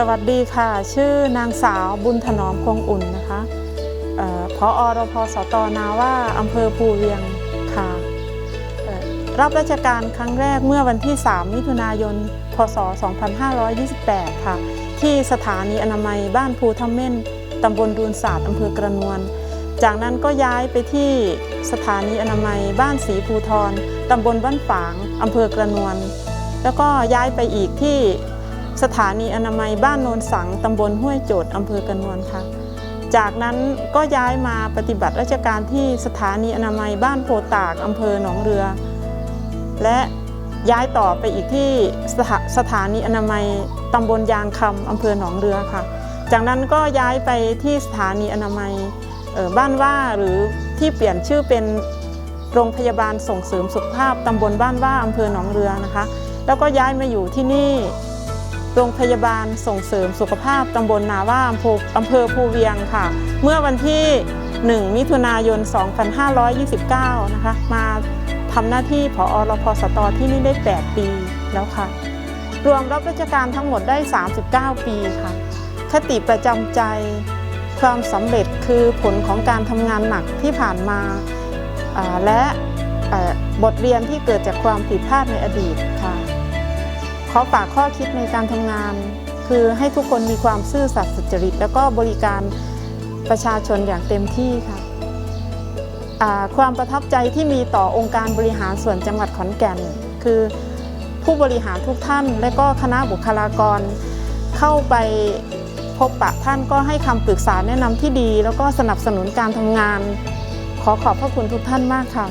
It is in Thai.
สวัสดีค่ะ ชื่อนางสาวบุญถนอมคงอุ่นนะคะเออพอรพสตนาว่าอำเภอภูเวียงค่ะเอ่อรับราชการครั้งแรกเมื่อวันที่ 3 มิถุนายน พศ 2528 ค่ะ ที่สถานีอนามัยบ้านภูทับเม่นตำบลดูนศาสตร์อำเภอกระนวล จากนั้นก็ย้ายไปที่สถานีอนามัยบ้านศรีภูทรตำบลบ้านฝางอำเภอกระนวล แล้วก็ย้ายไปอีกที่ สถานีอนามัยบ้านโนนสังตำบลห้วยโจทย์อำเภอกระนวลค่ะ จากนั้นก็ย้ายมาปฏิบัติราชการที่สถานีอนามัยบ้านโพตากอำเภอหนองเรือ และย้ายต่อไปอีกที่สถาสถานีอนามัยตำบลยางคำอำเภอหนองเรือค่ะ จากนั้นก็ย้ายไปที่สถานีอนามัยออบ้านว่าหรือที่เปลี่ยนชื่อเป็นโรงพยาบาลส่งเสริมสุขภาพตำบลบ้านว่าอำเภอหนองเรือนะคะ แล้วก็ย้ายมาอยู่ที่นี่ โรงพยาบาลส่งเสริมสุขภาพตำบลนาว่าอำเภออำเภอภูเวียงค่ะ เมื่อวันที่ 1 มิถุนายน 2529 นะคะ มาทำหน้าที่ผอรพสตที่นี่ได้ 8 ปีแล้วค่ะ รวมรับราชการทั้งหมดได้ 39 ปีค่ะ คติประจำใจ ความสำเร็จคือผลของการทำงานหนักที่ผ่านมาและบทเรียนที่เกิดจากความผิดพลาดในอดีตค่ะ ขอฝากข้อคิดในการทำงาน คือให้ทุกคนมีความซื่อสัตย์สุจริต แล้วก็บริการประชาชนอย่างเต็มที่ค่ะความประทับใจที่มีต่อองค์การบริหารส่วนจังหวัดขอนแก่น คือผู้บริหารทุกท่าน และก็คณะบุคลากร เข้าไปพบปะท่านก็ให้คำปรึกษาแนะนำที่ดี แล้วก็สนับสนุนการทำงาน ขอขอบพระคุณทุกท่านมากค่ะ